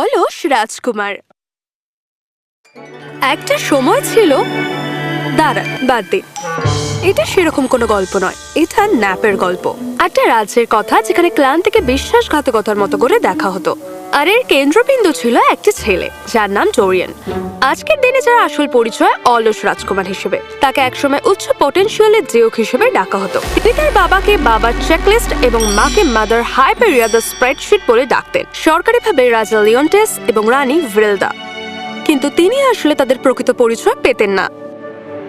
অলস রাজকুমার। একটা সময় ছিল দাঁড়া বাদ দিন। এটা সেরকম কোনো গল্প নয়, এটা ন্যাপের গল্প। একটা রাজ্যের কথা যেখানে ক্লান্তিকে বিশ্বাসঘাতকতার মতো করে দেখা হতো। আর এর কেন্দ্রবিন্দু ছিল একটি ছেলে, যার নাম ডোরিয়ান। আজকের দিনে যার আসল পরিচয় অলস রাজকুমার হিসেবে। তাকে একসময় উচ্চ পটেনশিয়ালের জিওক হিসেবে ডাকা হতো। তিনি তার বাবাকে বাবার চেকলিস্ট এবং মাকে মাদার হাইপেরিয়া দ্য স্প্রেডশিট বলে ডাকতেন। সরকারিভাবে রাজা লিওন্টেস এবং রানী ভ্রেলদা কিন্তু তিনি আসলে তাদের প্রকৃত পরিচয় পেতেন না।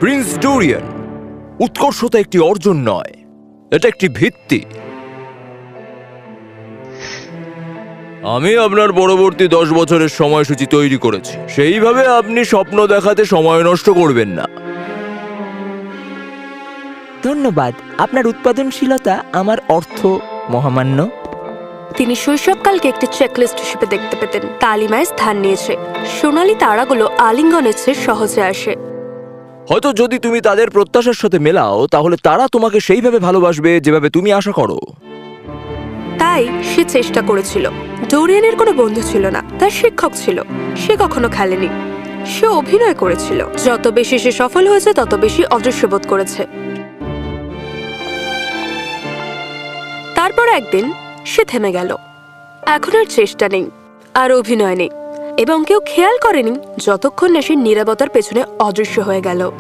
প্রিন্স ডোরিয়ান উৎকর্ষতা একটি অর্জন নয়, এটা একটি ভিত্তি। আমি আপনার পরবর্তী দশ বছরের সময়সূচি তৈরি করেছি। সেইভাবে আপনি স্বপ্ন দেখাতে সময় নষ্ট করবেন না। ধন্যবাদ। আপনার উৎপাদনশীলতা আমার অর্থ মহামান্য। তিনি শৈশবকালকে একটি চেকলিস্ট হিসেবে দেখতে পেতেন। তালিমায় স্থান নিয়েছে। সোনালি তারাগুলো আলিঙ্গনের চেয়ে সহজে আসে। হয়তো যদি তুমি তাদের প্রত্যাশার সাথে মেলাও তাহলে তারা তোমাকে সেইভাবে ভালোবাসবে যেভাবে তুমি আশা করো। তাই সে চেষ্টা করেছিল। ডোরিয়ানের কোনো বন্ধু ছিল না তার শিক্ষক ছিল। সে কখনো খেলেনি। সে অভিনয় করেছিল। যত বেশি সে সফল হয়েছে তত বেশি অদৃশ্য বোধ করেছে। তারপর একদিন সে থেমে গেল। এখন আর চেষ্টা নেই আর অভিনয় নেই এবং কেউ খেয়াল করেনি যতক্ষণ না সে নিরাপত্তার পেছনে অদৃশ্য হয়ে গেল।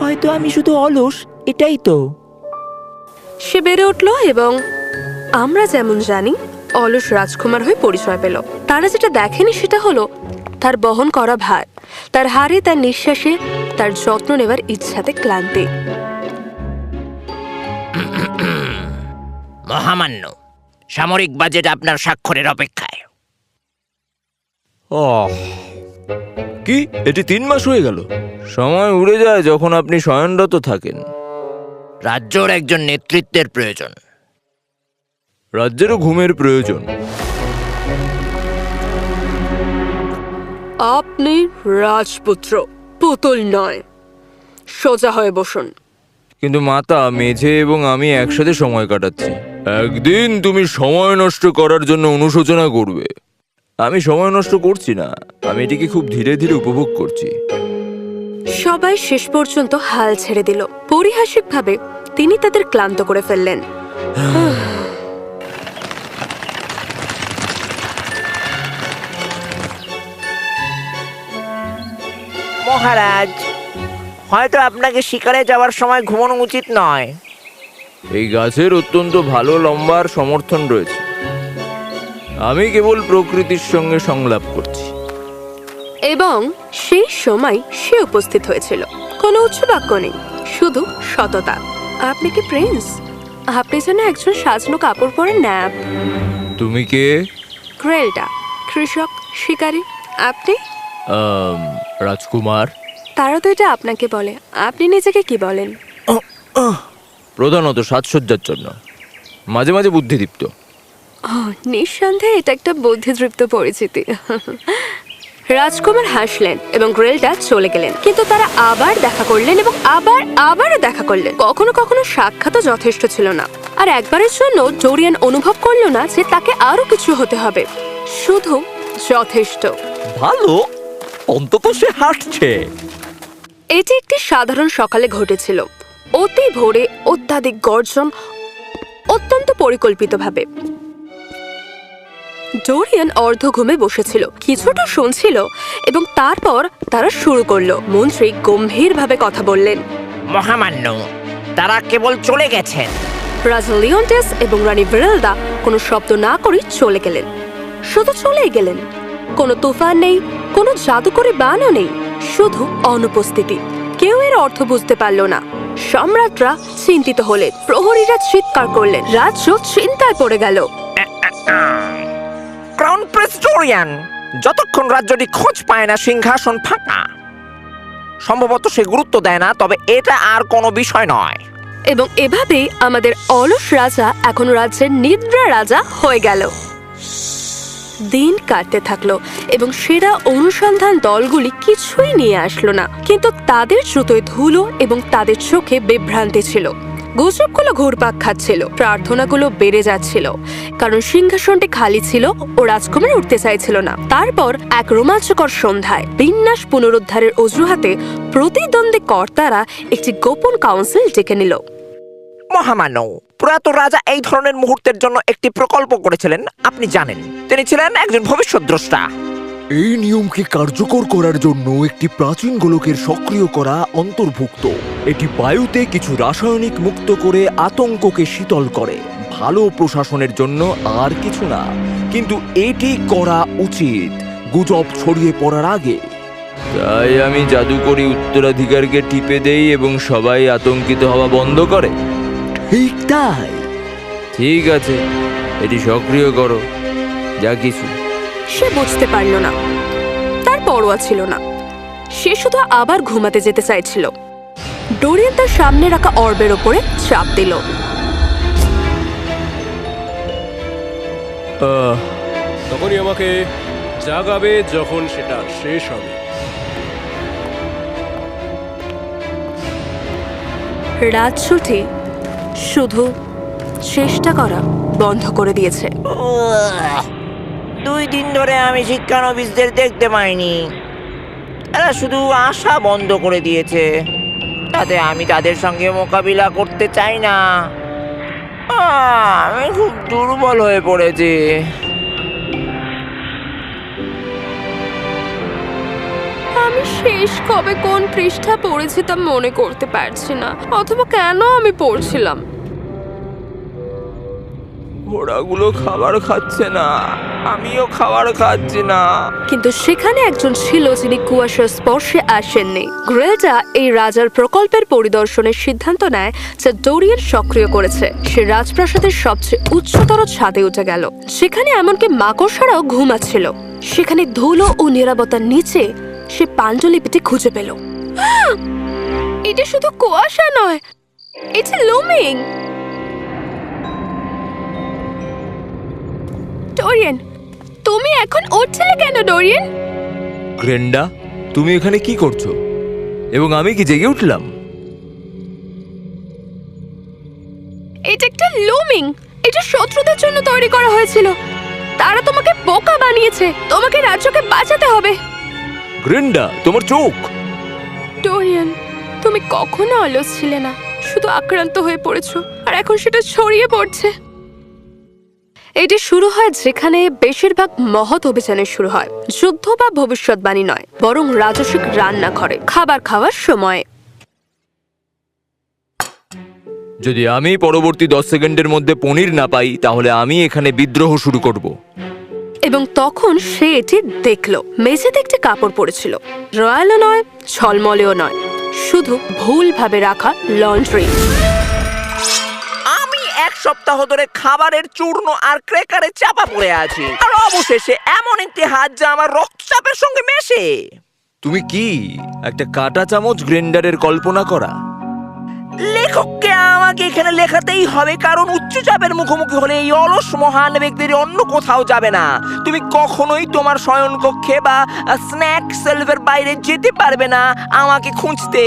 হয়তো আমি শুধু অলস এটাই তো। সে বেড়ে উঠল এবং আমরা যেমন জানি অলস রাজকুমার হয়ে পরিচয় পেল। তারা যেটা দেখেনি সেটা হলো তার বহন করা ভার তার হারে তার নিঃশ্বাসে তার যত্ন নেবার ইচ্ছাতে ক্লান্তি। মহামান্য সামরিক বাজেট আপনার স্বাক্ষরের অপেক্ষায়। আহ কি? এটি তিন মাস হয়ে গেল। সময় উড়ে যায় যখন আপনি শয়নরত থাকেন। রাজ্যর একজন নেতৃত্বের প্রয়োজন। রাজ্যেরও ঘুমের প্রয়োজন। আপনি রাজপুত্র পুতুল নয়। সোজা হয়ে বসুন। কিন্তু মাতা মেঝে এবং আমি একসাথে সময় কাটাচ্ছি। একদিন তুমি সময় নষ্ট করার জন্য অনুশোচনা করবে। আমি সময় নষ্ট করছি না আমি এটিকে খুব ধীরে ধীরে উপভোগ করছি। সবাই শেষ পর্যন্ত হাল ছেড়ে দিল। পরিহাসিকভাবে তিনি তাদের ক্লান্ত করে ফেললেন। মহারাজ হয়তো আপনাকে শিকারে যাওয়ার সময় ঘুমানো উচিত নয়। এই গাছের অত্যন্ত ভালো লম্বার সমর্থন রয়েছে। আমি কেবল প্রকৃতির সঙ্গে সংলাপ করছি। এবং সেই সময় সে উপস্থিত হয়েছিল। কোনো উচ্চ বাক্য নেই শুধু সততা। আপনি কি প্রিন্স? আপনি যেন একজন সাজানো কাপড় পরে ন্যাপ। তুমি কে? গ্রেলটা কৃষক শিকারী। আপনি? রাজকুমার। তারা তো এটা আপনাকে বলে। আপনি নিজেকে কি বলেন? প্রধানত সাজসজ্জার জন্য। মাঝে মাঝে বুদ্ধিদীপ্ত। নিঃসন্দেহে এটা একটা বুদ্ধিদৃপ্ত পরিচিতি। রাজকুমার হাসলেন এবং গ্রেলটা চলে গেলেন। কিন্তু তারা আবার দেখা করলেন এবং আবার আবারও দেখা করলেন। কখনো কখনো সাক্ষাৎও যথেষ্ট ছিল না। আর একবারের জন্য ডোরিয়ান অনুভব করল না যে তাকে আরও কিছু হতে হবে। শুধু যথেষ্ট। ভালো অন্তত সে হাঁটছে এটি একটি সাধারণ সকালে ঘটেছিল। অতি ভোরে অত্যাধিক গর্জন অত্যন্ত পরিকল্পিতভাবে। ডোরিয়ান অর্ধ ঘুমে বসেছিল কিছুটা শুনছিল এবং তারপর তারা শুরু করল। মন্ত্রী গম্ভীরভাবে কথা বললেন। মহামান্য তারা কেবল চলে গেছেন। রাজা লিওন্টেস এবং রানী ভেরেলদা কোনো শব্দ না করে চলে গেলেন। শুধু চলেই গেলেন। কোনো তুফান নেই কোনো জাদুকরি বানও নেই শুধু অনুপস্থিতি। কেউ এর অর্থ বুঝতে পারল না। সম্রাটরা চিন্তিত হলেন প্রহরীরা চিৎকার করলেন। রাজ্য চিন্তায় পড়ে গেল। ক্রাউন প্রেসটোরিয়ান যতক্ষণ রাজ্যটি খোঁজ পায় না সিংহাসন ফাঁকা। সম্ভবত সে গুরুত্ব দেয় না তবে এটা আর কোনো বিষয় নয়। এবং এভাবেই আমাদের অলস রাজা এখন রাজ্যের নিদ্রা রাজা হয়ে গেল। দিন কাটতে থাকল এবং সেরা অনুসন্ধান দলগুলি কিছুই নিয়ে আসলো না। কিন্তু তাদের জুতোয় ধুলো এবং তাদের চোখে বিভ্রান্তি ছিল। গুজবগুলো ঘুরপাক খাচ্ছিল, প্রার্থনাগুলো বেড়ে যাচ্ছিল। কারণ সিংহাসনটি খালি ছিল ও রাজকুমার উঠতে চাইছিল না। তারপর এক রোমাঞ্চকর সন্ধ্যায় বিন্যাস পুনরুদ্ধারের অজুহাতে প্রতিদ্বন্দ্বী কর্তারা একটি গোপন কাউন্সিল ডেকে নিল। মহামান্য প্রয়াত রাজা এই ধরনের মুহূর্তের জন্য একটি প্রকল্প করেছিলেন আপনি জানেন। তিনি ছিলেন একজন ভবিষ্যৎদ্রষ্টা। এই নিয়মকে কার্যকর করার জন্য একটি প্রাচীন গোলকের সক্রিয় করা অন্তর্ভুক্ত। এটি বায়ুতে কিছু রাসায়নিক মুক্ত করে আতঙ্ককে শীতল করে। ভালো প্রশাসনের জন্য আর কিছু না। কিন্তু এটি করা উচিত গুজব ছড়িয়ে পড়ার আগে। তাই আমি জাদুকরি উত্তরাধিকারকে টিপে দেই এবং সবাই আতঙ্কিত হওয়া বন্ধ করে। ঠিক তাই। ঠিক আছে এটি সক্রিয় করো যা কিছু। সে বুঝতে পারল না। তার পরোয়া ছিল না। সে শুধু আবার ঘুমাতে যেতে চাইছিল। ডোরিয়ান তার সামনে রাখা অর্বের ওপরে চাপ দিল। আহ, তখনই আমাকে জাগাবে যখন সেটা শেষ হবে। রাজছুটি শুধু চেষ্টা করা বন্ধ করে দিয়েছে। দুই দিন ধরে আমি শিক্ষানবিশদের দেখতে পাইনি। এরা শুধু আশা বন্ধ করে দিয়েছে। তাতে আমি তাদের সঙ্গে মোকাবিলা করতে চাই না। আমি খুব দুর্বল হয়ে পড়েছি। শেষ কবে কোন পৃষ্ঠা পড়েছি তা মনে করতে পারছি না অথবা কেন আমি পড়ছিলাম? ঘোড়াগুলো খাবার খাচ্ছে না আমিও খাবার খাচ্ছি না। কিন্তু সেখানে একজন ছিল যিনি কুয়াশার স্পর্শে আসেননি। গ্রেলটা এই রাজার প্রকল্পের পরিদর্শনের সিদ্ধান্ত নেয় যা ডোরিয়ান সক্রিয় করেছে। সে রাজপ্রাসাদের সবচেয়ে উচ্চতর ছাদে উঠে গেল। সেখানে এমনকি মাকড়সারাও ঘুমাচ্ছিল। সেখানে ধুলো ও নিরাপত্তার নিচে সে পাঞ্জলিপিটি খুঁজে পেল। এটা শুধু কুয়াশা নয় এটা লুমিং ডোরিয়ান তুমি এখন উঠছিলে কেন ডোরিয়ান? গ্রেন্ডা তুমি এখানে কি করছ? এবং আমি কি জেগে উঠলাম? এটা একটা লুমিং এটা শত্রুদের জন্য তৈরি করা হয়েছিল। তারা তোমাকে বোকা বানিয়েছে। তোমাকে রাজ্যকে বাঁচাতে হবে। গ্রেন্ডা তোমার চোখ। ডোরিয়ান তুমি কখনো অলস ছিলে না। শুধু আক্রান্ত হয়ে পড়েছো আর এখন সেটা ছড়িয়ে পড়ছে। এটি শুরু হয় যেখানে বেশিরভাগ মহৎ অভিযানের শুরু হয়। যুদ্ধ বা ভবিষ্যৎবাণী নয় বরং রাজস্বিক রান্না করে খাবার খাওয়ার সময়। যদি আমি পরবর্তী দশ সেকেন্ডের মধ্যে পনির না পাই তাহলে আমি এখানে বিদ্রোহ শুরু করব। এবং তখন সে এটি দেখল। মেঝেতে একটি কাপড় পড়েছিল। রয়্যালও নয় ছলমলেও নয়। শুধু ভুলভাবে রাখা লন্ড্রি। আমি এক সপ্তাহ ধরে খাবারের চূর্ণ আর ক্রেকারে চাপা পড়ে আছি। আর অবশেষে এমন একটি হাত যা আমার রক্তচাপের সঙ্গে মেশে। তুমি কি একটা কাটা চামচ গ্রেন্ডারের কল্পনা করা? লেখককে আমাকে এখানে লেখাতেই হবে কারণ উচ্চচাপের মুখোমুখি হলে এই অলস মহান ব্যক্তির অন্য কোথাও যাবে না। তুমি কখনোই তোমার শয়নকক্ষে বা স্ন্যাক সেলফের বাইরে যেতে পারবে না আমাকে খুঁজতে।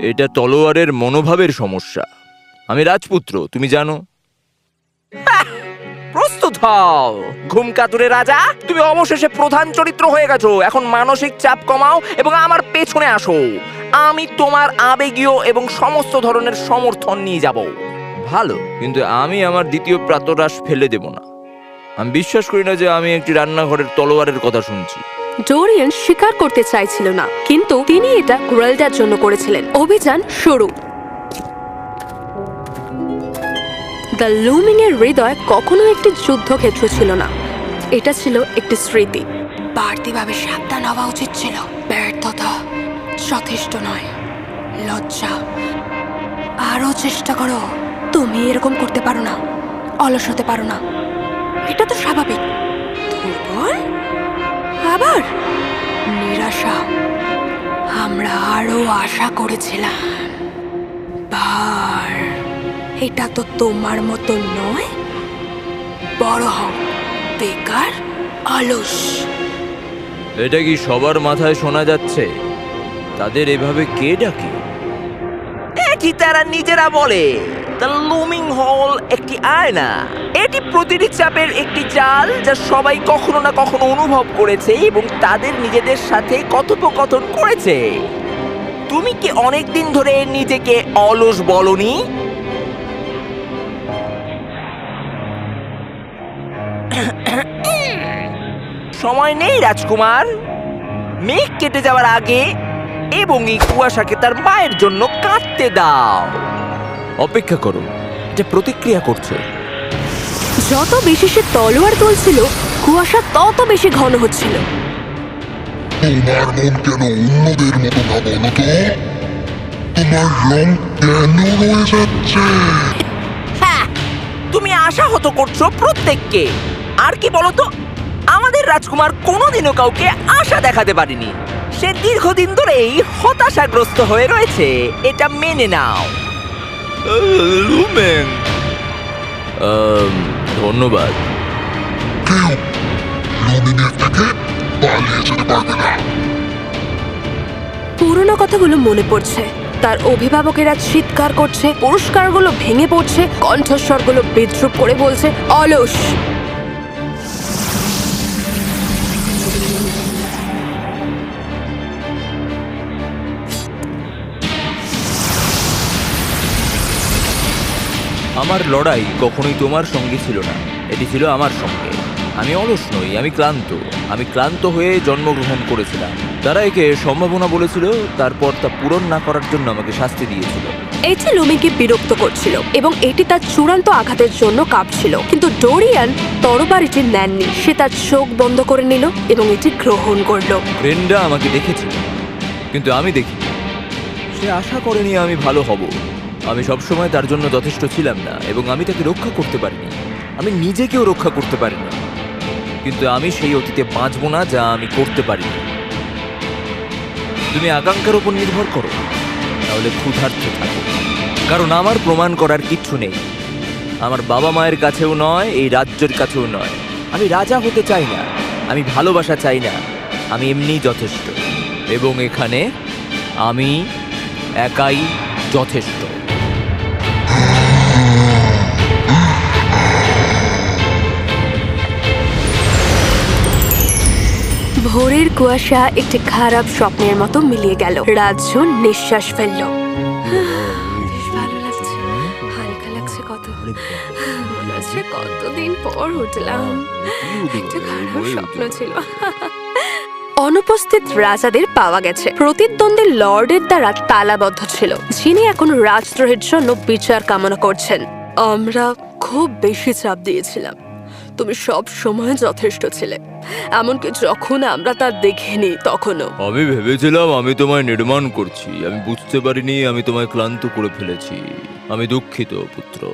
এটা তলোয়ারের মনোভাবের সমস্যা। আমি রাজপুত্র তুমি জানো? প্রস্তুত হও। ঘুম কাতুরে রাজা তুমি অবশেষে প্রধান চরিত্র হয়ে গেছো। এখন মানসিক চাপ কমাও এবং আমার পেছনে আসো। আমি তোমার আবেগীয় এবং সমস্ত ধরনের সমর্থন নিয়ে যাব। ভালো কিন্তু আমি আমার দ্বিতীয় প্রাতরাশ ফেলে দেব না। আমি বিশ্বাস করি না যে আমি একটি রান্নাঘরের তলোয়ারের কথা শুনছি। ডোরিয়ান স্বীকার করতে চাইছিল না কিন্তু তিনি এটা গ্রেলটার জন্য করেছিলেন। অভিযান শুরু। দ্য লুমিং এর হৃদয় কখনো একটি যুদ্ধক্ষেত্র ছিল না। এটা ছিল একটি স্মৃতি। বাড়তিভাবে সাবধান হওয়া উচিত ছিল। ব্যর্থতা। যথেষ্ট নয়। লজ্জা। আরও চেষ্টা করো। তুমি এরকম করতে পারো না। অলস হতে পারো না। এটা তো স্বাভাবিক। দুর্বল? আবার? নিরাশা। আমরা আরও আশা করেছিলাম। ভার এটা তো তোমার মতো নয়। বড় হও। বেকার, অলস। এটা কি সবার মাথায় শোনা যাচ্ছে? তাদের এভাবে কে ডাকে? শুনেছি তারা নিজেরা বলে দ্য লুমিং হল একটি আয়না। এটি প্রতিটি চাপের একটি চাল যা সবাই কখনো না কখনো অনুভব করেছে এবং তাদের নিজেদের সাথে কথোপকথন করেছে। তুমি কি অনেক দিন ধরে নিজেকে অলস বলনি? সময় নেই, রাজকুমার। মেঘ কেটে যাওয়ার আগে এবং এই কুয়াশাকে তার মায়ের জন্য কাঁদতে দাও। অপেক্ষা করো যে প্রতিক্রিয়া করছে। যত বেশি সে তলোয়ার তুলছিল কুয়াশা তত বেশি ঘন হচ্ছিল। তোমার মন কেন অন্যদের মতো না বলো তো? তোমার রং কেন রয়ে যাচ্ছে? হ্যাঁ তুমি আশাহত করছ প্রত্যেককে। আর কি বলো তো আমাদের রাজকুমার কোনোদিনও কাউকে আশা দেখাতে পারেনি। সে দীর্ঘদিন ধরেই হতাশাগ্রস্ত হয়ে রয়েছে। এটা মেনে নাও। ধন্যবাদ। কেউ লুমিনের থেকে পালিয়ে যেতে পারবে না। পুরনো কথাগুলো মনে পড়ছে। তার অভিভাবকেরা চিৎকার করছে পুরস্কারগুলো ভেঙে পড়ছে কণ্ঠস্বরগুলো বিদ্রুপ করে বলছে অলস। আমার লড়াই কখনোই তোমার সঙ্গে ছিল না। এটি ছিল আমার সঙ্গে। আমি অলস নই আমি ক্লান্ত। আমি ক্লান্ত হয়ে জন্মগ্রহণ করেছিলাম। তারা একে সম্ভাবনা বলেছিল তারপর তা পূরণ না করার জন্য আমাকে শাস্তি দিয়েছিল। এটি লুমিকে বিরক্ত করছিল এবং এটি তার চূড়ান্ত আঘাতের জন্য কাঁপছিল। কিন্তু ডোরিয়ান তরবারিটি নেননি। সে তার চোখ বন্ধ করে নিল এবং এটি গ্রহণ করল। ব্রেন্ডা আমাকে দেখেছিল কিন্তু আমি দেখি সে আশা করেনি আমি ভালো হব। আমি সবসময় তার জন্য যথেষ্ট ছিলাম না, এবং আমি তাকে রক্ষা করতে পারিনি। আমি নিজেকেও রক্ষা করতে পারিনি। কিন্তু আমি সেই অতীতে বাঁচব না যা আমি করতে পারিনি। তুমি আকাঙ্ক্ষার উপর নির্ভর করো, তাহলে ক্ষুধার্ত থাকো। কারণ আমার প্রমাণ করার কিচ্ছু নেই। আমার বাবা মায়ের কাছেও নয়, এই রাজ্যের কাছেও নয়। আমি রাজা হতে চাই না, আমি ভালোবাসা চাই না, আমি এমনি যথেষ্ট। এবং এখানে আমি একাই যথেষ্ট। কুয়াশা একটি খারাপ স্বপ্নের মতো মিলিয়ে গেল। রাজ্য নিঃশ্বাস ফেলল। ভালো লাগছে। লাগছে কত। কতদিন পর একটা খারাপ স্বপ্ন ছিল। অনুপস্থিত রাজাদের পাওয়া গেছে। প্রতিদ্বন্দ্বী লর্ডের দ্বারা তালাবদ্ধ ছিল, যিনি এখন রাজদ্রোহের জন্য বিচার কামনা করছেন। আমরা খুব বেশি চাপ দিয়েছিলাম। তুমি সব সময় যথেষ্ট ছিলে। এমনকি যখন আমরা তা দেখিনি তখনও। আমি ভেবেছিলাম আমি তোমায় নির্মাণ করছি। আমি বুঝতে পারিনি আমি তোমায় ক্লান্ত করে ফেলেছি। আমি দুঃখিত পুত্র।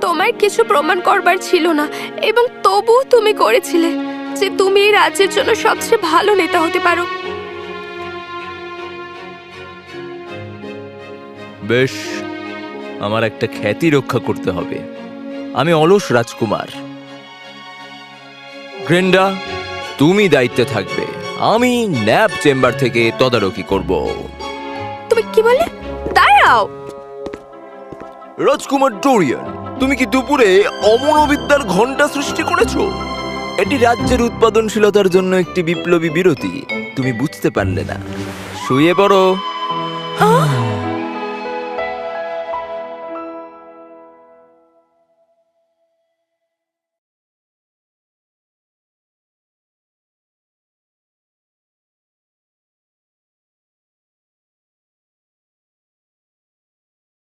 তোমার কিছু প্রমাণ করবার ছিল না এবং তবু তুমি করেছিলে যে তুমি এই রাজ্যের জন্য সবচেয়ে ভালো নেতা হতে পারো। বেশ আমার একটা খ্যাতি রক্ষা করতে হবে। আমি অলস রাজকুমার। গ্রেন্ডা তুমি দায়িত্বে থাকবে। আমি ন্যাপ চেম্বার থেকে তদারকি করব। তুমি কি বললে? দাঁড়াও। রাজকুমার ডোরিয়ান তুমি কি দুপুরে অমনোবিদ্যার ঘণ্টা সৃষ্টি করেছ? এটি রাজ্যের উৎপাদনশীলতার জন্য একটি বিপ্লবী বিরতি। তুমি বুঝতে পারলে না। শুয়ে পড়ো। আহ!